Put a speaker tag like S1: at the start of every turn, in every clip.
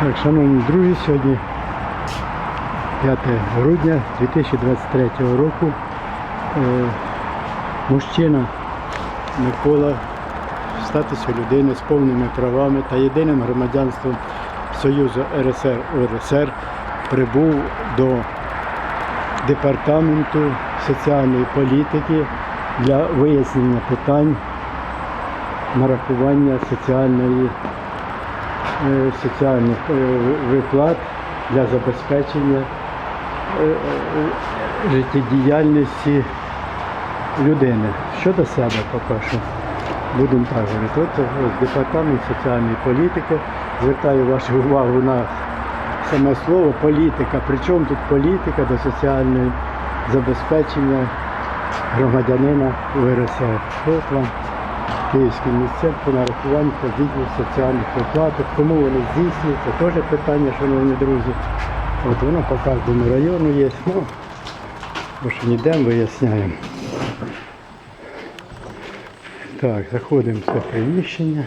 S1: Так, шановні друзі, сьогодні 5 грудня 2023 року. Е, мужчина Микола в статусі людини з повними правами та єдиним громадянством Союзу РСР УРСР прибув до департаменту соціальної політики для вияснення питань нарахування соціальної соціальних е, виплат для забезпечення е, е, життєдіяльності людини. Щодо себе поки що. Будемо так говорити. От департамент соціальної політики. Звертаю вашу увагу на саме слово політика. Причому тут політика до соціального забезпечення громадянина УРСР. От вам Київським місцем по нарахуванню відділу соціальних виплаток. Кому вони здійснюються, теж питання, шановні друзі. От воно по кожному району є. Ну, бо що ніде виясняємо. Так, заходимо в приміщення,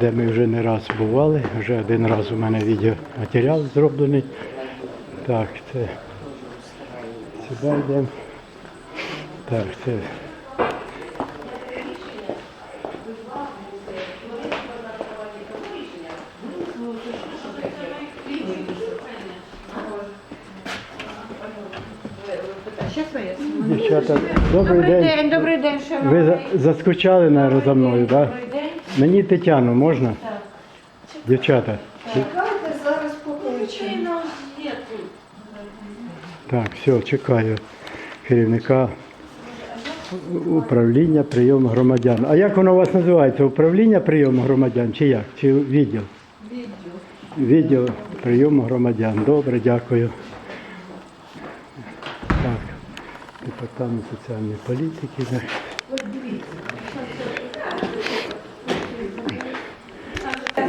S1: де ми вже не раз бували. Вже один раз у мене відеоматеріал зроблений. Так, це сюди йдемо. Так, це дівчата. Добрий
S2: Добрий
S1: день.
S2: добрий день, шановні.
S1: Ви за- заскучали наверное, за мною, так?
S2: Добрий день.
S1: Мені Тетяну можна? Дівчата.
S3: Чекайте, зараз покличемо.
S1: Так, все, чекаю керівника управління прийому громадян. А як воно у вас називається? Управління прийому громадян чи як? Чи відділ? Відділ. Відділ прийому громадян. Добре, дякую. Так, департамент соціальної політики. да.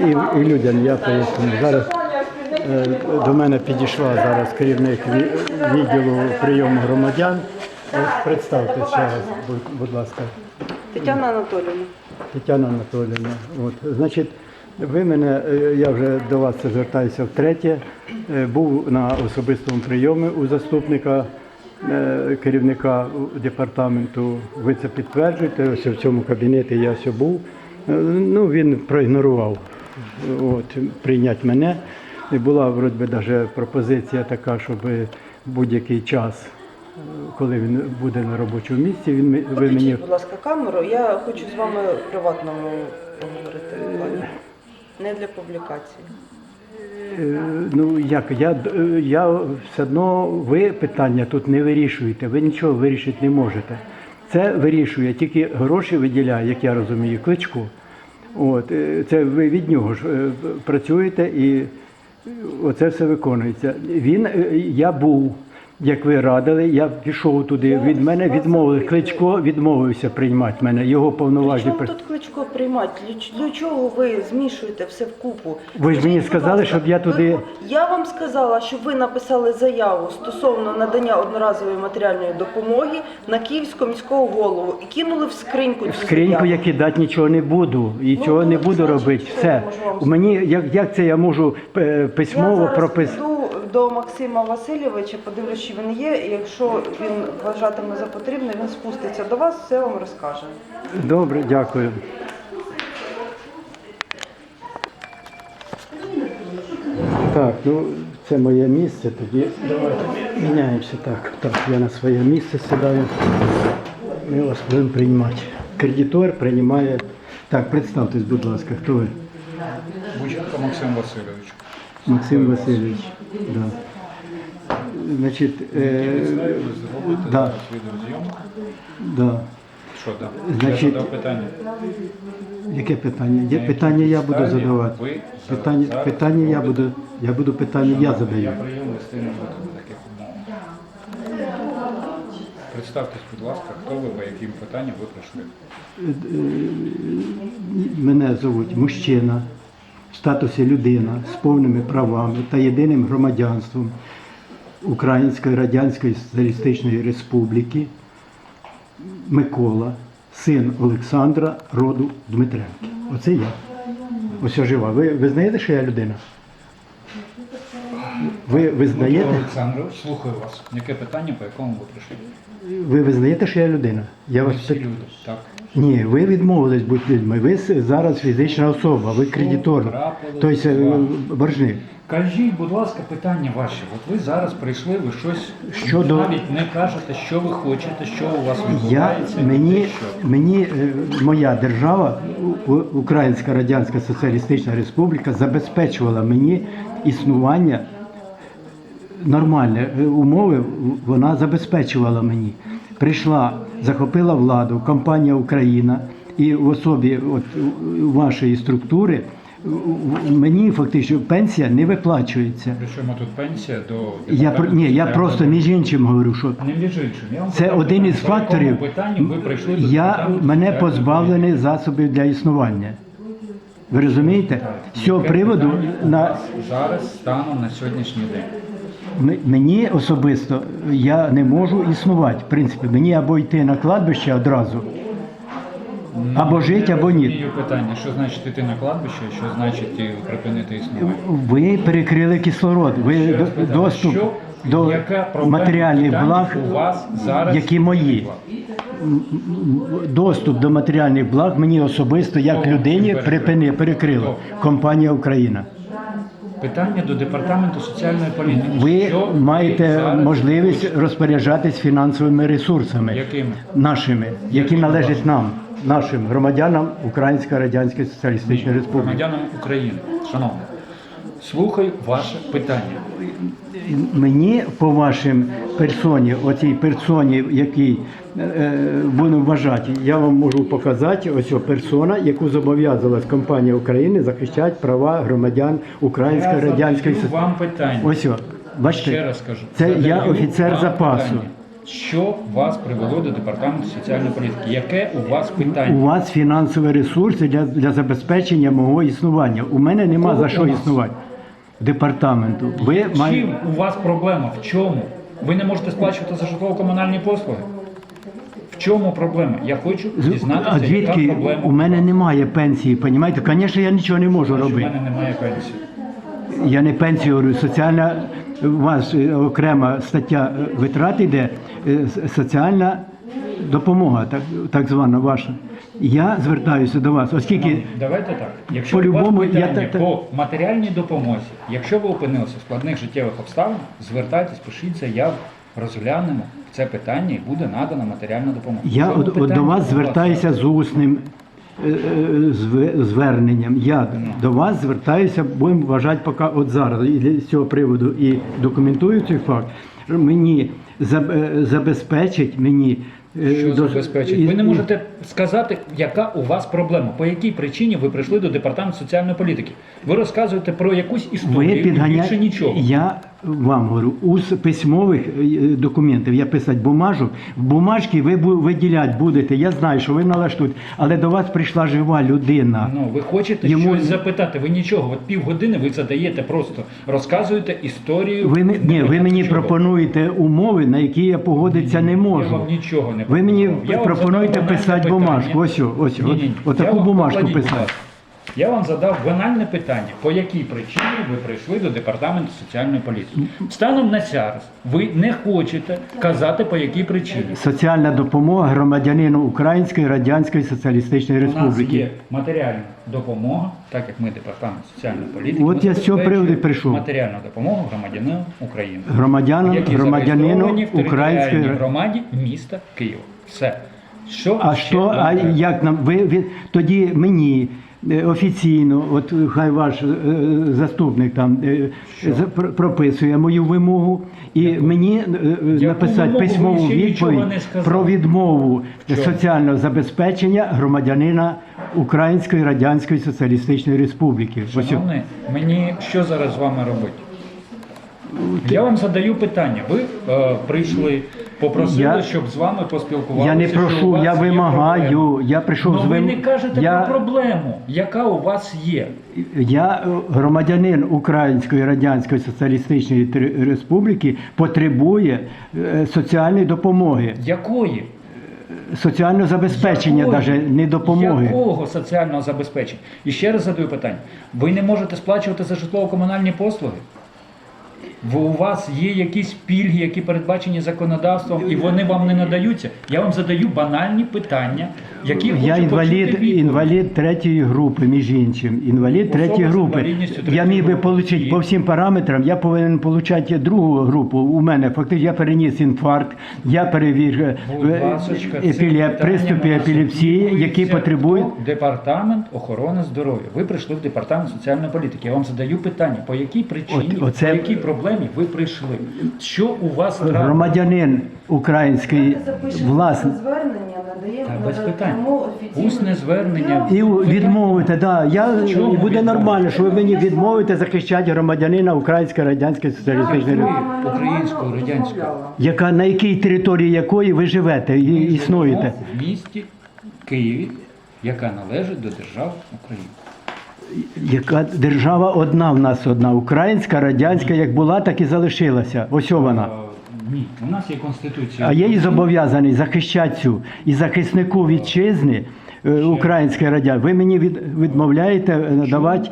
S1: І, і людям я поясню. Зараз е, до мене підійшла зараз керівник відділу прийому громадян. Представте ще раз, будь- ласка.
S3: Тетяна Анатоліївна.
S1: Тетяна Анатоліївна. От, значить, ви мене, е, я вже до вас звертаюся втретє. Е, Був на особистому прийомі у заступника керівника департаменту. Ви це підтверджуєте. Ось в цьому кабінеті я ось був. Е, Ну, він проігнорував от, прийняти мене. І була вроді навіть пропозиція така, щоб будь-який час, е, коли він буде на робочому місці, він ви мені
S3: будь ласка, камеру. Я хочу з вами приватному поговорити. Не для публікації.
S1: Е, Ну як я, я все одно ви питання тут не вирішуєте, ви нічого вирішити не можете. Це вирішує тільки гроші виділяє, як я розумію, кличку. От е, це ви від нього ж е, працюєте і оце все виконується. Він е, я був. Як ви радили, я пішов туди. Від мене відмовили. Кличко відмовився приймати мене. Його повноважні
S3: Чому тут кличко приймати? Для, для чого ви змішуєте все вкупу?
S1: Ви ж мені
S3: Скажіть, будь
S1: сказали,
S3: ласка,
S1: щоб я туди-
S3: ви- Я вам сказала, щоб ви написали заяву стосовно надання одноразової матеріальної допомоги на Київського міського голову і кинули в скриньку цю
S1: В скриньку
S3: заяву.
S1: я кидати нічого не буду і
S3: Ну,
S1: цього не
S3: ну,
S1: буду
S3: значить,
S1: робити.
S3: що
S1: Все.
S3: можу вам
S1: У мені як, як це я можу е,
S3: Я
S1: письмово
S3: зараз
S1: прописати?
S3: піду до Максима Васильовича, подивлюсь, чи він є. І якщо він вважатиме за потрібне, він спуститься до вас, все вам розкаже.
S1: Добре, дякую. Так, ну це моє місце, тоді давайте міняємося так. Так, я на своє місце сідаю. Ми вас будемо приймати. Кредитор приймає. Так, представтесь, будь ласка, хто ви?
S4: Бученко Максим Васильович.
S1: Максим Васильович. Да. Значить, е,
S4: Зробите
S1: да, да.
S4: Що там?
S1: Значить,
S4: Я задав питання.
S1: Яке питання?
S4: На
S1: питання я буду задавати.
S4: ви
S1: Питання,
S4: зараз
S1: питання я
S4: робите?
S1: буду, я буду питання я задаю.
S4: Я прийом листи не буду таких умовах. Представтесь, будь ласка, хто ви, по яким питанням ви прийшли.
S1: Мене звуть мужчина статусі людина з повними правами та єдиним громадянством Української Радянської Соціалістичної Республіки Микола, син Олександра, роду Дмитренки. Оце я. Ось жива. Ви визнаєте, що я людина? Ви визнаєте?
S4: Олександрович, слухаю вас. Яке питання, по якому ви прийшли?
S1: Ви визнаєте, що я людина? Я вас
S4: всі люди, так.
S1: Ні, ви відмовились бути людьми. Ви зараз фізична особа, ви кредитор,
S4: трапилось
S1: тобто е, боржник.
S4: Кажіть, будь ласка, питання ваші. От ви зараз прийшли, ви щось
S1: Щодо-
S4: навіть не кажете, що ви хочете, що у вас
S1: Я,
S4: відбувається.
S1: мені,
S4: що.
S1: мені е, моя держава, У- У- Українська Радянська Соціалістична Республіка, забезпечувала мені існування нормальне е, умови. Вона забезпечувала мені. Прийшла, захопила владу, компанія Україна і в особі от, вашої структури мені фактично пенсія не виплачується.
S4: Причому тут пенсія до
S1: Я про- ні, я просто між іншим говорю, що
S4: не між іншим. Я
S1: це
S4: задав
S1: один із
S4: питання,
S1: факторів.
S4: питанню ви прийшли до
S1: Я мене позбавлений засобів для існування. Ви розумієте? З цього приводу на
S4: зараз станом на сьогоднішній день.
S1: Мені особисто я не можу існувати. В принципі, мені або йти на кладбище одразу, або жити, або ні.
S4: Ну, питання, що значить йти на кладбище, що значить припинити існування.
S1: Ви перекрили кислород, ви до-
S4: питаю,
S1: доступ
S4: що-
S1: до
S4: яка проблема
S1: матеріальних благ,
S4: у вас зараз
S1: які мої. доступ до матеріальних благ мені особисто як
S4: Кого
S1: людині
S4: перекрили?
S1: припини перекрила
S4: Хто?
S1: компанія Україна.
S4: Питання до департаменту соціальної політики.
S1: Ви
S4: Що
S1: маєте
S4: зараз
S1: можливість розпоряджатись фінансовими ресурсами
S4: Якими?
S1: нашими, які належать нам, нашим громадянам Української Радянської Соціалістичної Республіки.
S4: громадянам України. Шановні, слухаю ваше питання.
S1: Мені по вашим персоні, оцій персоні, який е, будемо вважати, я вам можу показати ось персона, яку зобов'язалась компанія України захищати права громадян Української
S4: Я
S1: Радянської
S4: задаю вам питання.
S1: Ось о, бачите,
S4: Ще раз кажу.
S1: це я офіцер запасу.
S4: питання. Що вас привело до департаменту соціальної політики? Яке у вас питання?
S1: У вас фінансові ресурси для, для забезпечення мого існування. У мене нема
S4: Кого
S1: за що існувати. Департаменту. Ви
S4: Чим
S1: маєте.
S4: у вас проблема? В чому? Ви не можете сплачувати за житлово-комунальні послуги? В чому проблема? Я хочу
S1: А
S4: дізнатися, яка
S1: звідки
S4: проблема.
S1: у мене немає пенсії, понімаєте? Звісно, я нічого не можу
S4: в
S1: робити.
S4: мене немає пенсії.
S1: Я не пенсію говорю, соціальна у вас е, окрема стаття е, витрат іде, е, соціальна допомога, так, так звана ваша. Я звертаюся до вас, оскільки
S4: Давайте так. Якщо у вас
S1: я
S4: питання
S1: так- так-
S4: по матеріальній допомозі, якщо ви опинилися в складних життєвих обставинах, звертайтесь, пишіть заяву, розглянемо це питання і буде надана матеріальна допомога.
S1: я от,
S4: питання
S1: до вас звертаюся з усним е, е, зве- зверненням. Я до вас звертаюся, будемо вважати поки от зараз. І для цього приводу і документую цей факт. Мені е, забезпечить мені. Е,
S4: Що забезпечить? Ви не можете сказати, яка у вас проблема, по якій причині ви прийшли до департаменту соціальної політики. Ви розказуєте про якусь історію і більше нічого.
S1: Я вам говорю, у письмових е, документів я писати бумажу. В бумажці ви виділяти будете. Я знаю, що ви налаштуєте, але до вас прийшла жива людина.
S4: Ну, ви хочете
S1: Йому-
S4: щось запитати, ви нічого. От півгодини ви задаєте просто, розказуєте історію.
S1: Ви, ме- ні, ви мені
S4: чого.
S1: пропонуєте умови, на які я погодитися не
S4: Я
S1: можу.
S4: вам нічого не
S1: Ви мені.
S4: Я
S1: пропонуєте писати бумажку. Ось, ось,
S4: Ні, ні, ні.
S1: от таку бумажку писати.
S4: Я вам задав банальне питання, по якій причині ви прийшли до департаменту соціальної політики. Станом на зараз ви не хочете казати, по якій причині.
S1: Соціальна допомога громадянину Української Радянської Соціалістичної
S4: У нас
S1: Республіки.
S4: є матеріальна допомога, так як ми департамент соціальної політики.
S1: От я з цього приводу прийшов.
S4: Матеріальну допомогу громадянину України.
S1: Громадянам, громадянину
S4: в
S1: Української
S4: громаді міста Києва. Все. Що
S1: А що, а як нам ви, ви тоді мені офіційно, от хай ваш е, заступник там е, пр- прописує мою вимогу, і мені е, е, написати? Письмову відповідь про відмову
S4: чому? соціального
S1: забезпечення громадянина Української Радянської Соціалістичної Республіки.
S4: Шановний, мені що зараз з вами робити? Я вам задаю питання. Ви е, прийшли, попросили,
S1: Я-
S4: щоб з вами поспілкувалися.
S1: Я не прошу, я вимагаю. Я прийшов
S4: Ну
S1: з
S4: ви не кажете
S1: я...
S4: про проблему, яка у вас є.
S1: Я е, громадянин Української Радянської Соціалістичної Республіки потребує е, соціальної допомоги.
S4: Якої?
S1: соціального забезпечення, навіть не допомоги.
S4: Якого соціального забезпечення? І ще раз задаю питання. Ви не можете сплачувати за житлово-комунальні послуги? Ви, у вас є якісь пільги, які передбачені законодавством, і вони вам не надаються? Я вам задаю банальні питання, які хочу
S1: Я
S4: почути
S1: інвалід,
S4: відповідь.
S1: інвалід третьої групи, між іншим. Інвалід
S4: Особа
S1: третьої
S4: з
S1: групи.
S4: інвалідністю
S1: Я міг би
S4: групи.
S1: отримати по всім параметрам, я повинен отримати другу групу. У мене фактично я переніс інфаркт, я перевір е,
S4: Будь ласочка, це
S1: епіле-
S4: питання
S1: приступи
S4: на
S1: епілепсії, які потребують.
S4: департамент охорони здоров'я. Ви прийшли в департамент соціальної політики. Я вам задаю питання, по якій причині,
S1: От- оце-
S4: по якій проблемі ви прийшли? Що у вас?
S1: Громадянин український власне.
S3: звернення, надаємо
S4: Та без питань. Усне звернення.
S1: І відмовити, да. Я
S4: Чому
S1: буде
S4: відмовити?
S1: нормально, що ви мені відмовите захищати громадянина Української Радянської Соціалістичної
S4: радянською.
S3: розмовляла.
S1: яка на якій території якої ви живете і існуєте.
S4: в місті Києві, яка належить до держави України.
S1: Яка держава одна в нас одна, українська, радянська, як була, так і залишилася. Ось вона.
S4: Е, Ні, у нас є конституція.
S1: А я і зобов'язаний захищати цю і захиснику вітчизни. е, Української ви мені від, відмовляєте надавати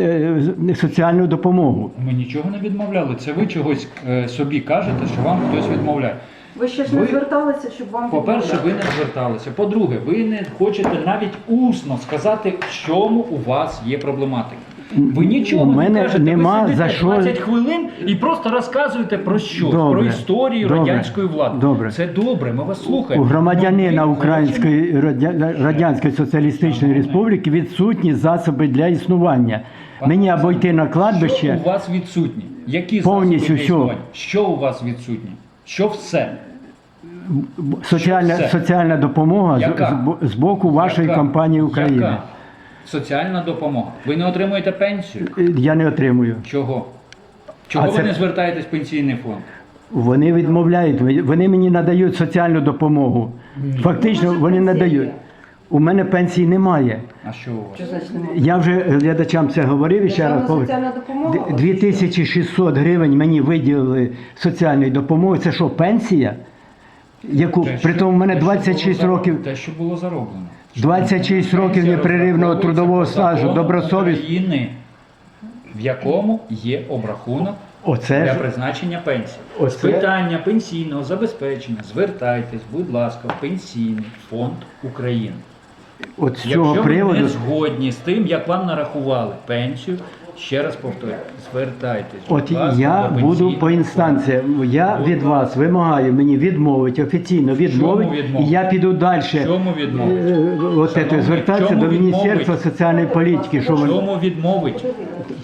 S1: е, соціальну допомогу.
S4: Ми нічого не відмовляли. Це ви чогось собі кажете, що вам хтось відмовляє.
S3: Ви ще ж не
S4: Ви-
S3: зверталися, щоб вам
S4: По-перше, ви
S3: відмовляли?
S4: не зверталися. По-друге, ви не хочете навіть усно сказати, в чому у вас є проблематика. Ви нічого
S1: У мене
S4: не кажете,
S1: нема
S4: ви сидите
S1: за що-
S4: 20 хвилин і просто розказуєте про що?
S1: Добре.
S4: Про історію
S1: Добре.
S4: радянської влади.
S1: Добре.
S4: Це добре, ми вас
S1: У громадянина
S4: Ну, ми
S1: Української Радя- Радянської Соціалістичної Республіки відсутні засоби для існування. Мені або йти на
S4: Що
S1: кладбище,
S4: у вас відсутні? Які
S1: Повністю
S4: засоби для
S1: що?
S4: існування? Що у вас відсутні? Що все?
S1: Соціальна, соціальна допомога з-
S4: Яка?
S1: з, з боку вашої
S4: Яка?
S1: компанії України.
S4: Яка? Соціальна допомога. Ви не отримуєте пенсію?
S1: Я не отримую.
S4: Чого? Чого
S1: А
S4: ви
S1: це-
S4: не звертаєтесь в пенсійний фонд?
S1: Вони відмовляють, вони мені надають соціальну допомогу. Фактично, вони надають. У мене пенсії немає.
S4: А що у вас?
S3: Що значить немає?
S1: Я вже глядачам це говорив і ще раз повторю.
S3: соціальна допомога?
S1: Д- 2600 гривень мені виділили соціальної допомоги. Це що, пенсія? Яку
S4: Те,
S1: при
S4: що-
S1: тому в мене
S4: те, що було
S1: 26
S4: зароблено-
S1: років.
S4: Те, що було зароблено.
S1: 26 років непреривного трудового стажу, добросовість.
S4: України, в якому є обрахунок
S1: Оце
S4: для
S1: ж
S4: призначення пенсії.
S1: Оце-
S4: питання пенсійного забезпечення звертайтесь, будь ласка, в Пенсійний фонд України.
S1: от з цього
S4: Якщо ви
S1: приводу.
S4: не згодні з тим, як вам нарахували пенсію, ще раз повторюю, звертайтесь.
S1: От
S4: ласка,
S1: я буду по інстанціям. Я
S4: Будь
S1: від вас вимагаю мені відмовити, офіційно відмовити, і я піду далі.
S4: Чому відмовити?
S1: Е, От звертатися до Міністерства соціальної політики, що
S4: чому відмовить?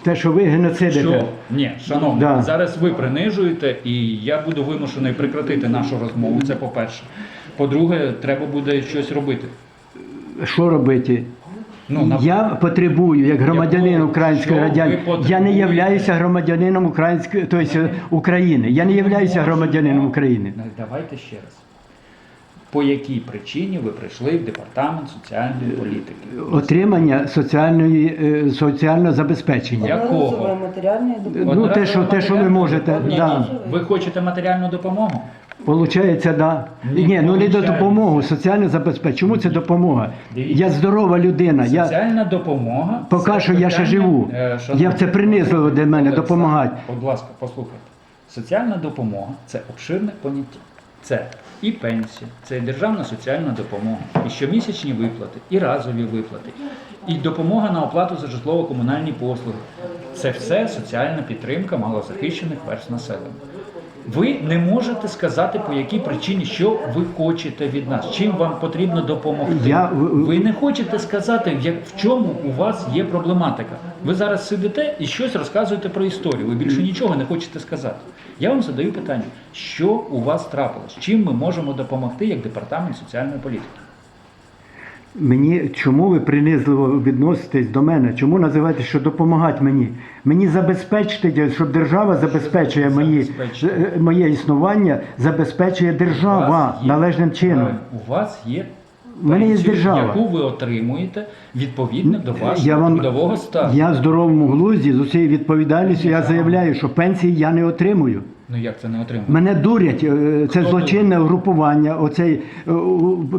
S1: те, що ви геноцидите.
S4: Що? Ні, шановні,
S1: Да.
S4: зараз ви принижуєте, і я буду вимушений прекратити нашу розмову. Це по-перше. По-друге, треба буде щось робити.
S1: Що робити?
S4: Ну, на-
S1: Я потребую, як громадянин
S4: Якого?
S1: Української
S4: Що ви
S1: радянської. Я не
S4: потребуєте?
S1: являюся громадянином Української, тобто України. Я не являюся громадянином України.
S4: Ну, Давайте ще раз. По якій причині ви прийшли в департамент соціальної політики?
S1: Отримання соціальної е, соціального забезпечення.
S4: Якого?
S3: Одноразової матеріальної допомоги.
S1: Ну, те, що- те, що ви можете,
S4: Ні,
S1: да.
S4: Ви хочете матеріальну допомогу?
S1: Получається, да.
S4: Ні,
S1: ну не до допомоги, соціальне забезпечення. Чому це допомога? Я здорова людина. Я
S4: Соціальна допомога.
S1: поки
S4: це
S1: що я ще
S4: питання,
S1: живу.
S4: е, шановні,
S1: Я це принизливо для мене
S4: Олександр,
S1: допомагати.
S4: Будь ласка, послухайте. Соціальна допомога це обширне поняття. Це і пенсія, це і державна соціальна допомога, і щомісячні виплати, і разові виплати, і допомога на оплату за житлово-комунальні послуги. Це все соціальна підтримка малозахищених верств населення. Ви не можете сказати, по якій причині, що ви хочете від нас, чим вам потрібно допомогти.
S1: Я-
S4: Ви не хочете сказати, як, в чому у вас є проблематика. Ви зараз сидите і щось розказуєте про історію. Ви більше нічого не хочете сказати. Я вам задаю питання, що у вас трапилось? Чим ми можемо допомогти як департамент соціальної політики?
S1: Мені чому ви принизливо відноситесь до мене? Чому називаєте, що допомагати мені? Мені забезпечте, щоб держава забезпечує мої, е, моє існування, забезпечує держава належним чином.
S4: У вас є
S1: У мене є держава.
S4: яку ви отримуєте відповідно до вашого
S1: Я вам-
S4: трудового стажу.
S1: Я в здоровому глузді з усією відповідальністю я заявляю, що пенсії я не отримую.
S4: Ну як це не отримуєте?
S1: Мене дурять, е, це
S4: Хто
S1: злочинне групування, оцей е,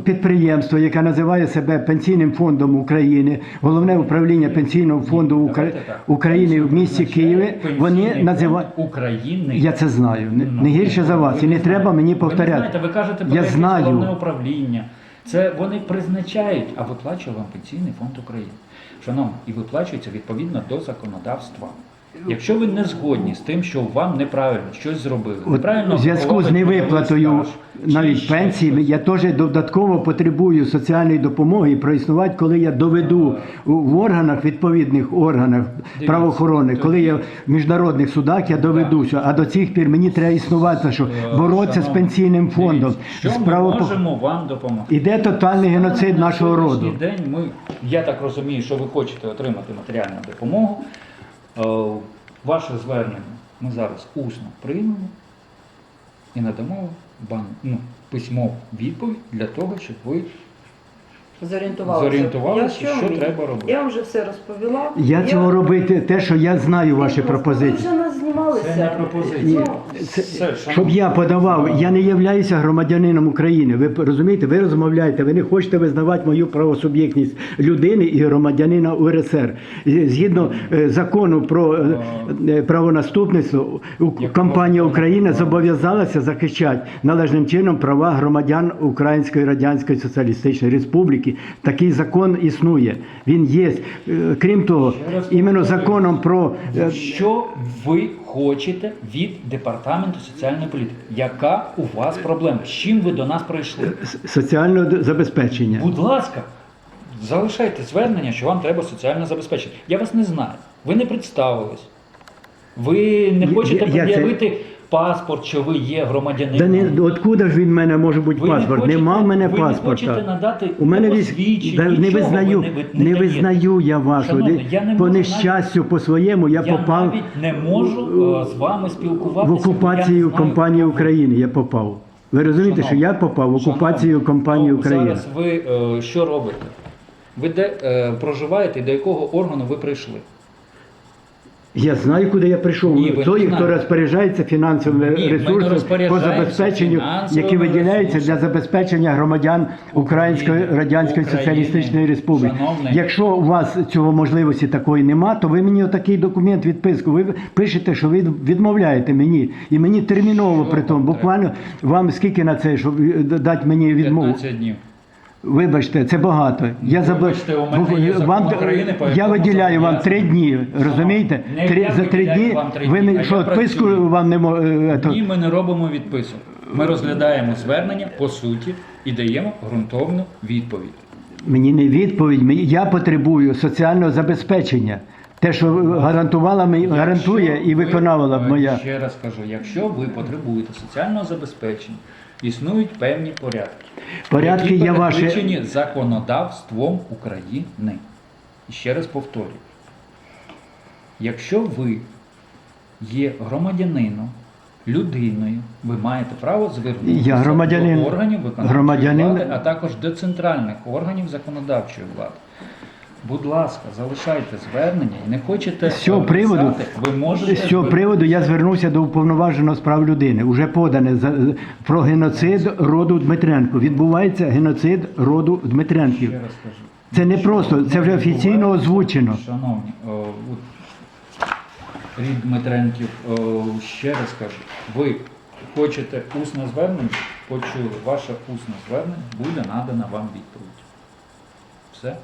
S1: підприємство, яке називає себе Пенсійним фондом України, головне управління Пенсійного фонду Укра-
S4: так.
S1: України в місті
S4: Означає
S1: Києві. Вони називають.
S4: України.
S1: Я це знаю. Не,
S4: Ну,
S1: не гірше за вас. І не треба мені
S4: Ви не
S1: повторяти.
S4: знаєте, ви кажете про
S1: Я
S4: якесь
S1: знаю.
S4: головне управління. Це вони призначають, а виплачує вам Пенсійний фонд України. Шановні, і виплачується відповідно до законодавства. Якщо ви не згодні з тим, що вам неправильно щось зробили,
S1: От
S4: неправильно
S1: в зв'язку з невиплатою навіть пенсії, я теж додатково потребую соціальної допомоги і проіснувати, коли я доведу в органах, відповідних органах
S4: Дивіться,
S1: правоохорони, коли я в міжнародних судах я доведуся. А до цих пір мені треба існувати, що
S4: Е,
S1: боротися з пенсійним фондом.
S4: дивіться, Що
S1: з
S4: ми можемо вам допомогти?
S1: Іде тотальний геноцид нашого роду.
S4: день ми, я так розумію, що ви хочете отримати матеріальну допомогу. Е, Ваше звернення ми зараз усно приймемо і надамо вам ну, письмову відповідь для того, щоб ви
S3: Зорієнтувалися.
S4: Зорієнтувалися,
S3: Я
S4: що треба робити.
S3: Я вже все розповіла.
S1: Я цього робити, те, що я знаю ваші
S3: Ви
S1: пропозиції.
S3: вже нас знімалися.
S4: Це не пропозиція.
S3: Ну,
S1: Це-
S4: Все,
S1: щоб я подавав, я не являюся громадянином України. Ви розумієте, ви розмовляєте, ви не хочете визнавати мою правосуб'єктність людини і громадянина УРСР. І Згідно е, закону про е, е, правонаступництво, у- компанія? Україна зобов'язалася захищати належним чином права громадян Української Радянської Соціалістичної Республіки. Такий закон існує. Він є. Е, Крім того, іменно законом про е,
S4: Що ви хочете від департаменту соціальної політики? Яка у вас проблема? З чим ви до нас прийшли?
S1: соціальне забезпечення.
S4: Будь ласка, залишайте звернення, що вам треба соціальне забезпечення. Я вас не знаю. Ви не представились. Ви не хочете пред'явити паспорт, що ви є громадянином.
S1: Да не откуда ж він в мене може бути
S4: Ви не
S1: паспорт?
S4: хочете-
S1: Нема в мене
S4: ви не
S1: паспорта.
S4: хочете надати
S1: У мене віз...
S4: посвідчень,
S1: да, не
S4: нічого
S1: визнаю,
S4: ви не- ви
S1: не,
S4: не даєте.
S1: визнаю я вашу.
S4: Шановний, я не
S1: по
S4: можу
S1: нещастю, по своєму я,
S4: Я
S1: попав
S4: навіть не можу е, з вами спілкуватися.
S1: в
S4: бо я не
S1: окупацію
S4: знаю,
S1: компанії. України. Я попав. Ви розумієте, що я попав в окупацію
S4: Шановні,
S1: компанії
S4: ну,
S1: України.
S4: Зараз ви е, що робите? Ви де е, проживаєте і до якого органу ви прийшли?
S1: Я знаю, куди я прийшов.
S4: Ні, ви не
S1: Той, хто
S4: знаєте.
S1: розпоряджається фінансовими
S4: Ні, ми не
S1: ресурсами по
S4: розпоряджаємося
S1: забезпеченню,
S4: фінансовими
S1: які виділяються для забезпечення громадян Української
S4: України,
S1: Радянської
S4: України.
S1: Соціалістичної Республіки.
S4: Шановний.
S1: Якщо у вас цього можливості такої нема, то ви мені отакий документ відписку. Ви пишете, що ви відмовляєте мені, і мені терміново при тому. Буквально вам скільки на це, щоб дати мені відмову?
S4: 15 днів.
S1: Вибачте, це багато. Я заб-
S4: Вибачте, у мене є закон
S1: вам
S4: України, по
S1: я
S4: якому
S1: виділяю вам три дні. Розумієте?
S4: Не
S1: Три
S4: я
S1: за три
S4: виділяю
S1: дні.
S4: вам три
S1: Ви
S4: дні, а
S1: що відписку
S4: працюю.
S1: вам не мо- е, то-
S4: Ні, ми не робимо відписок. Ми розглядаємо звернення по суті і даємо ґрунтовну відповідь.
S1: Мені не відповідь. мені- Я потребую соціального забезпечення. Те, що гарантувала мені, гарантує
S4: Якщо
S1: і
S4: ви-
S1: виконувала
S4: е,
S1: моя.
S4: Ще раз кажу, якщо ви потребуєте соціального забезпечення, існують певні порядки.
S1: Порядки
S4: які
S1: я ваші-
S4: законодавством України. І ще раз повторюю. Якщо ви є громадянином, людиною, ви маєте право звернутися до органів виконавчої
S1: Громадянин.
S4: влади, а також до центральних органів законодавчої влади. Будь ласка, залишайте звернення і не хочете
S1: З цього приводу,
S4: ви можете
S1: з цього приводу я звернувся до уповноваженого з прав людини. Уже подане за, про геноцид роду Дмитренко. Відбувається геноцид роду Дмитренків.
S4: Ще раз кажу.
S1: Це не просто, це вже офіційно озвучено.
S4: Шановні, о, от рід Дмитренків, о, ще раз кажу, ви хочете усне звернення, почули, ваше усне звернення, буде надана вам відповідь. Все?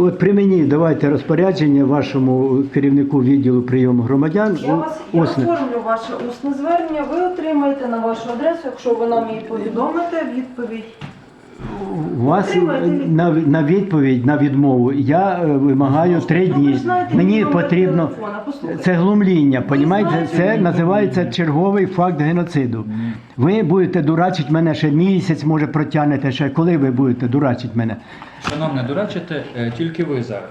S1: От при мені давайте розпорядження вашому керівнику відділу прийому громадян.
S3: Я вас я
S1: Усне.
S3: оформлю ваше усне звернення. Ви отримаєте на вашу адресу, якщо ви нам її повідомите, відповідь.
S1: У вас на, на відповідь на відмову я е, вимагаю три
S3: Ну, ви
S1: дні.
S3: ж знаєте
S1: Мені
S3: номер
S1: потрібно
S3: телефона, послухайте.
S1: це глумління. Понімаєте?
S3: знаєте
S1: Це називається черговий факт геноциду. Ви будете дурачити мене ще місяць, може протягнете ще. Коли ви будете дурачити мене?
S4: Шановне, дурачите е, тільки ви зараз.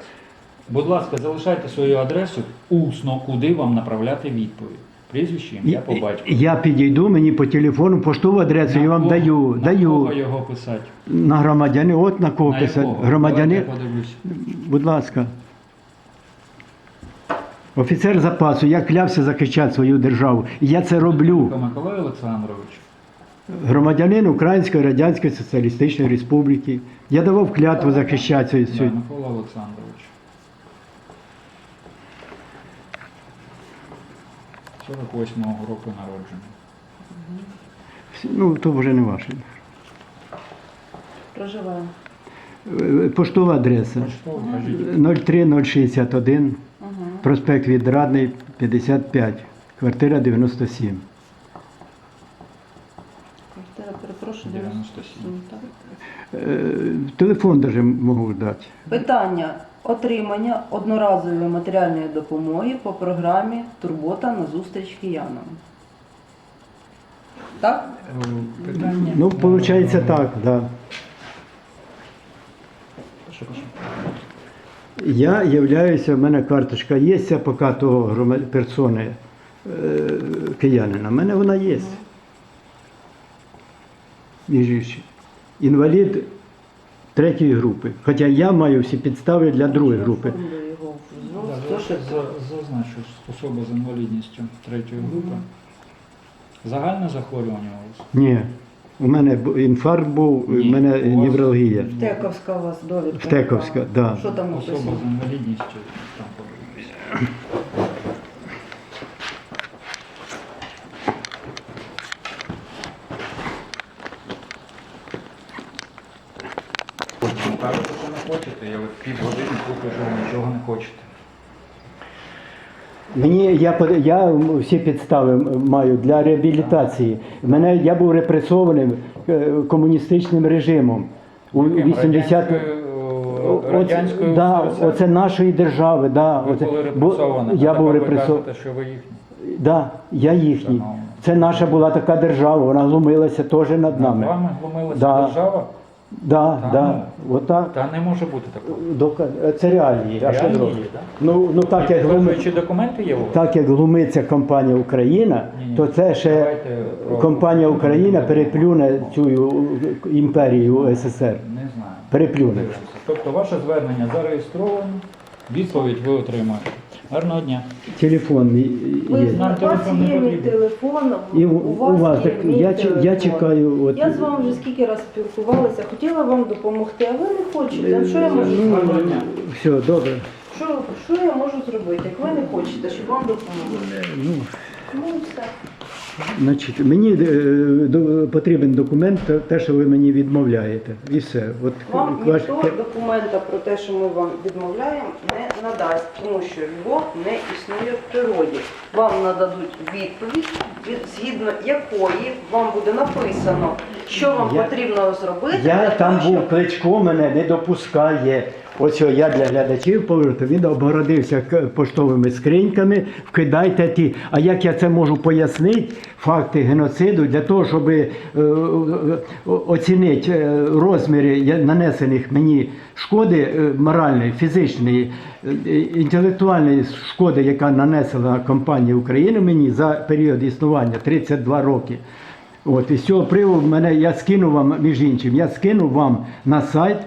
S4: Будь ласка, залишайте свою адресу усно, куди вам направляти відповідь. Прізвище, ім'я по батьку.
S1: Я підійду мені по телефону, поштову адресу, я вам
S4: На
S1: даю.
S4: На
S1: даю.
S4: кого його писати?
S1: На громадяни, от на кого
S4: На
S1: писати.
S4: якого?
S1: Громадяни,
S4: Давайте я подивлюсь.
S1: будь ласка. Офіцер запасу, я клявся захищати свою державу. І я це роблю.
S4: Миколай Олександрович.
S1: Громадянин Української Радянської Соціалістичної Республіки. Я давав клятву захищати свою.
S4: Да,
S1: свою-
S4: Микола Олександрович. 48-го року народження.
S1: Ну, то вже не ваше.
S3: Проживаємо.
S1: Е, Поштова адреса.
S4: Почтово, кажіть.
S1: 03061, проспект Відрадний, 55, квартира 97.
S3: Квартира, перепрошую,
S4: 97.
S3: 97, так.
S1: Е, Телефон даже можу дати.
S3: Питання отримання одноразової матеріальної допомоги по програмі Турбота на зустріч киянам. Так?
S4: Питання.
S1: Ну, виходить так, да. Я являюся, в мене карточка є, поки того грома- персони е, киянина. У мене вона є. Між іншим. Інвалід третьої групи. Хоча я маю всі підстави для другої групи.
S4: За- Зазначу, особа з інвалідністю третьої групи. Загальне захворювання у вас?
S1: Ні. У мене інфаркт був, у
S4: Ні.
S1: мене
S4: У вас-
S1: невралгія.
S3: Втековська у вас довідка.
S1: Втековська,
S3: яка?
S1: да.
S3: Що там
S4: Особа
S3: написано?
S4: з інвалідністю там подивитися. Потім кажете, що не хочете, я от півгодини тут лежу, нічого не хочете.
S1: Мені я я всі підстави маю для реабілітації. Мене я був репресованим е, комуністичним режимом у 80
S4: Радянською,
S1: О-
S4: о, радянською
S1: да, оце нашої держави. Да,
S4: Ви
S1: оце,
S4: були репресовані.
S1: я був репресований.
S4: що ви їхні.
S1: Да, я їхній. Це наша була така держава, вона глумилася теж над
S4: Над
S1: нами.
S4: вами глумилася
S1: Да.
S4: держава?
S1: Да,
S4: Та
S1: да, отак.
S4: Та не може бути такого.
S1: Дока- Це реалії. А що
S4: Реалії є, да?
S1: Ну, ну так, як глуми...
S4: Підтверджуючі документи є у вас?
S1: так як глумиться компанія Україна,
S4: Ні-ні.
S1: то це ще
S4: Давайте про-
S1: компанія Україна переплюне цю імперію СССР.
S4: Не знаю.
S1: Переплюне.
S4: Тобто ваше звернення зареєстровано, відповідь ви отримаєте. Гарного дня.
S1: Телефон мій є.
S3: у
S4: Нам
S3: вас
S4: телефон не
S3: є мій
S4: потрібен.
S3: телефон,
S1: І у,
S3: у
S1: у
S3: вас,
S1: так
S3: мій
S1: я, чи- я
S3: телефон.
S1: чекаю. От,
S3: Я з вами вже скільки разів спілкувалася, хотіла вам допомогти, а ви не хочете. Ну, Що я можу
S1: ну,
S3: дня.
S1: все, добре.
S3: Що, що я можу зробити, як ви не хочете, щоб вам допомогли?
S1: Ну,
S3: Ну і все.
S1: Значить, мені е, потрібен документ, те- що ви мені відмовляєте. І все. От,
S3: Вам
S1: ваш-
S3: ніхто документа про те, що ми вам відмовляємо, не надасть, тому що його не існує в природі. Вам нададуть відповідь, від- згідно якої вам буде написано, що вам
S1: Я-
S3: потрібно зробити.
S1: Я там
S3: того,
S1: був, кличко мене не допускає. Ось я для глядачів поверну, він обгородився поштовими скриньками, вкидайте ті. А як я це можу пояснити, факти геноциду, для того, щоб е, е, оцінити е, розміри нанесених мені шкоди е, моральної, фізичної, інтелектуальної шкоди, яка нанесена компанія України мені за період існування 32 роки. От, і з цього приводу мене я скину вам, між іншим, я скину вам на сайт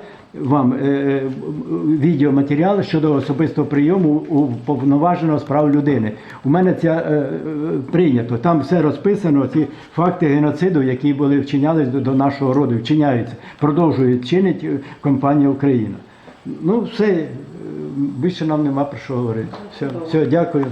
S1: вам е, е, відеоматеріали щодо особистого прийому у повноваженого з прав людини. У мене це е, прийнято. Там все розписано, ці факти геноциду, які були вчинялись до, до нашого роду, вчиняються, продовжують чинити е, компанія Україна. Ну, все, більше нам нема про що говорити. Все, все дякую.